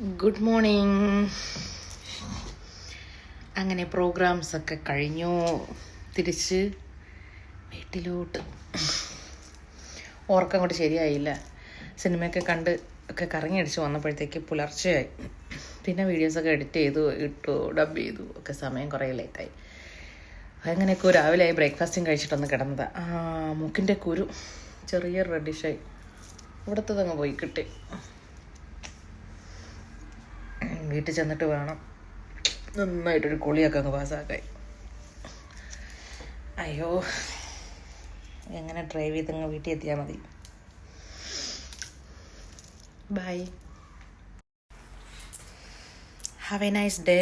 Good morning അങ്ങനെ programmes ഒക്കെ കഴിഞ്ഞു. തിരിച്ച് വീട്ടിലോട്ട്. ഓർക്കം കൊണ്ട് ശരിയായില്ല. സിനിമയൊക്കെ കണ്ട് ഒക്കെ കറങ്ങി അടിച്ച് വന്നപ്പോഴത്തേക്ക് പുലർച്ചയായി. പിന്നെ വീഡിയോസൊക്കെ എഡിറ്റ് ചെയ്തു ഇട്ടു ഡബ് ചെയ്തു. ഒക്കെ സമയം കുറേ ലേറ്റായി അങ്ങനെയൊക്കെ രാവിലെ ആയി ബ്രേക്ക്ഫാസ്റ്റും കഴിച്ചിട്ടൊന്ന് കിടന്നത്. ആ മുക്കിന്റെ കുരു ചെറിയ റെഡിഷായി ഇവിടുത്തതങ്ങ് പോയി കിട്ടി. വീട്ടിൽ ചെന്നിട്ട് വേണം. നന്നായിട്ടൊരു കുളിയൊക്കെ അങ്ങ് പാസ്സാക്കായി. അയ്യോ എങ്ങനെ ഡ്രൈവ് ചെയ്ത് അങ്ങ് വീട്ടിൽ എത്തിയാൽ മതി. Bye have a nice day